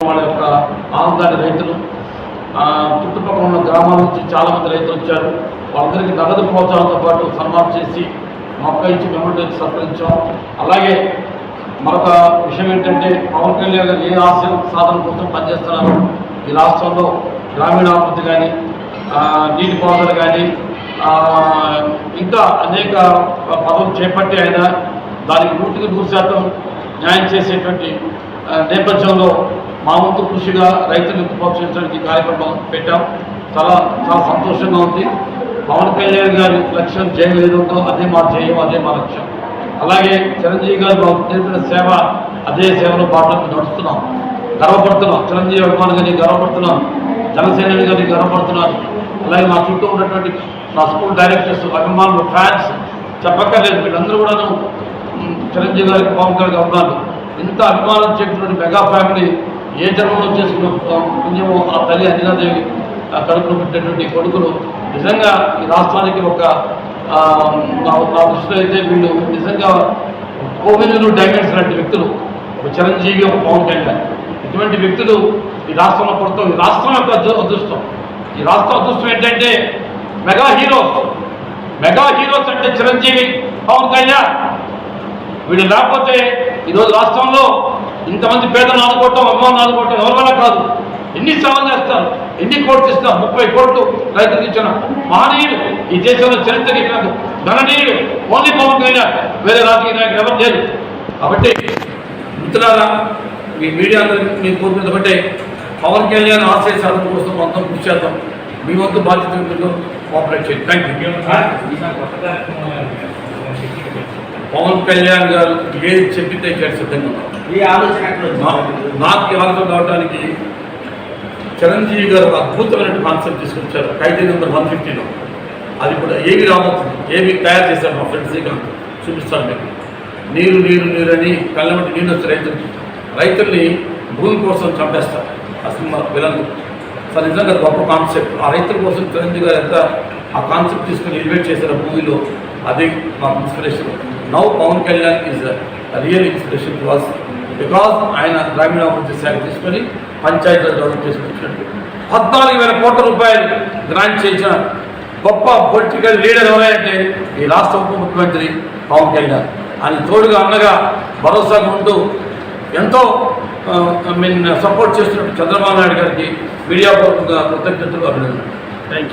వాళ్ళ యొక్క ఆంధ్రాని రైతులు ఆ, చుట్టుపక్కల ఉన్న గ్రామాల నుంచి చాలా మంది రైతులు వచ్చారు. వాళ్ళందరికీ నగదు ప్రోత్సాహంతో పాటు సన్మానం చేసి మొక్క ఇచ్చి మెమోరియల్ సత్కరించాం. అలాగే మరొక విషయం ఏంటంటే పవన్ కళ్యాణ్ గారు ఏ ఆశయం సాధన కోసం పనిచేస్తున్నారు ఈ రాష్ట్రంలో గ్రామీణాభివృద్ధి కానీ నీటిపారుదల కానీ ఇంకా అనేక పదవులు చేపట్టి ఆయన దానికి నూటికి నూరు శాతం న్యాయం చేసేటువంటి నేపథ్యంలో మా వంతు కృషిగా రైతులకు ప్రోత్సహించడానికి కార్యక్రమం పెట్టాం. చాలా చాలా సంతోషంగా ఉంది. పవన్ కళ్యాణ్ గారి లక్ష్యం జయం అదే మా జయం అదే మా లక్ష్యం. అలాగే చిరంజీవి గారు మాకు చేసిన సేవ అదే సేవలో పాటలకు నడుస్తున్నాం. గర్వపడుతున్నాం. చిరంజీవి అభిమానులు గారిని గర్వపడుతున్నాం. జనసేన గారిని గర్వపడుతున్నాను అలాగే మా చుట్టూ ఉన్నటువంటి మా స్కూల్ డైరెక్టర్స్ అభిమానులు ఫ్యాన్స్ చెప్పక్కర్లేదు. వీళ్ళందరూ కూడాను చిరంజీవి గారికి పవన్ కళ్యాణ్ అభిమానులు ఇంత అభిమానం చెప్పినటువంటి మెగా ఫ్యామిలీ ఏ జన్మలో చేసుకున్న పుణ్యమో ఆ తల్లి అంజనాదేవి ఆ కడుపులో పెట్టినటువంటి కొడుకులు. నిజంగా ఈ రాష్ట్రానికి ఒక నా దృష్టిలో అయితే వీళ్ళు నిజంగా కోవిలు డైమండ్స్ లాంటి వ్యక్తులు. ఒక చిరంజీవి ఒక పవన్ కళ్యాణ్. ఇటువంటి వ్యక్తులు ఈ రాష్ట్రంలో పుడతాం ఈ రాష్ట్రం యొక్క అదృష్టం. ఈ రాష్ట్రం అదృష్టం ఏంటంటే మెగా హీరోస్. మెగా హీరోస్ అంటే చిరంజీవి పవన్ కళ్యాణ్. వీళ్ళు లేకపోతే ఈరోజు రాష్ట్రంలో ఇంతమంది పేదలు ఆదుకోవటం అభిమానులు ఆదుకోవటం ఎవరి వల్ల కాదు. ఎన్ని సేవలు చేస్తారు? ఎన్ని కోట్లు ఇస్తారు ముప్పై కోట్లు రైతులకు ఇచ్చిన మహనీయుడు. ఈ దేశంలో చరిత్ర ధననీయుడు. ఓన్లీ పవన్ కళ్యాణ్. వేరే రాజకీయ నాయకులు ఎవరు లేదు కాబట్టి మిత్రులారా మీ మీడియా మీరు కోరుకున్నది బట్టే పవన్ కళ్యాణ్ ఆశయ సాధన కోసం మొత్తం కృషి చేద్దాం. మీ వంతు బాధ్యత కోఆపరేట్ చేయండి. థ్యాంక్ యూ పవన్ కళ్యాణ్ గారు ఏది చెప్పితే ఇక్కడ సిద్ధంగా? నాకు ఆలోచన రావడానికి చిరంజీవి గారు ఒక అద్భుతమైన కాన్సెప్ట్ తీసుకొచ్చారు. ఖైదీ నెంబర్ వన్ ఫిఫ్టీలో. అది కూడా ఏవి రాబోతుంది ఏవి తయారు చేశారు మా ఫ్రెండ్స్ చూపిస్తాను మీకు. నీరు నీరు నీరు అని కళ్ళమటి నీళ్ళు వచ్చి రైతులు రైతుల్ని భూమి కోసం చంపేస్తారు. ఆ సినిమా విలన్లు. సార్ నిజంగా గొప్ప కాన్సెప్ట్ ఆ రైతుల కోసం చిరంజీవి గారు ఎంత ఆ కాన్సెప్ట్ తీసుకుని ఇన్వైట్ చేశారు మూవీలో అది మాకు inspiration now Pawan Kalyan is real inspiration to was because ఆయన గ్రామీణాభివృద్ధి శాఖ తీసుకొని పంచాయతీలో డెవలప్ చేసుకొచ్చాడు పద్నాలుగు వేల కోట్ల రూపాయలు గ్రాంట్ చేసిన గొప్ప పొలిటికల్ లీడర్ ఎవరంటే ఈ రాష్ట్ర ఉప ముఖ్యమంత్రి పవన్ కళ్యాణ్ ఆయన తోడుగా అన్నగా భరోసాగా ఉంటూ ఎంతో మీన్ సపోర్ట్ చేస్తున్నట్టు చంద్రబాబు నాయుడు గారికి మీడియా పూర్వకంగా కృతజ్ఞతలు అభినందన థ్యాంక్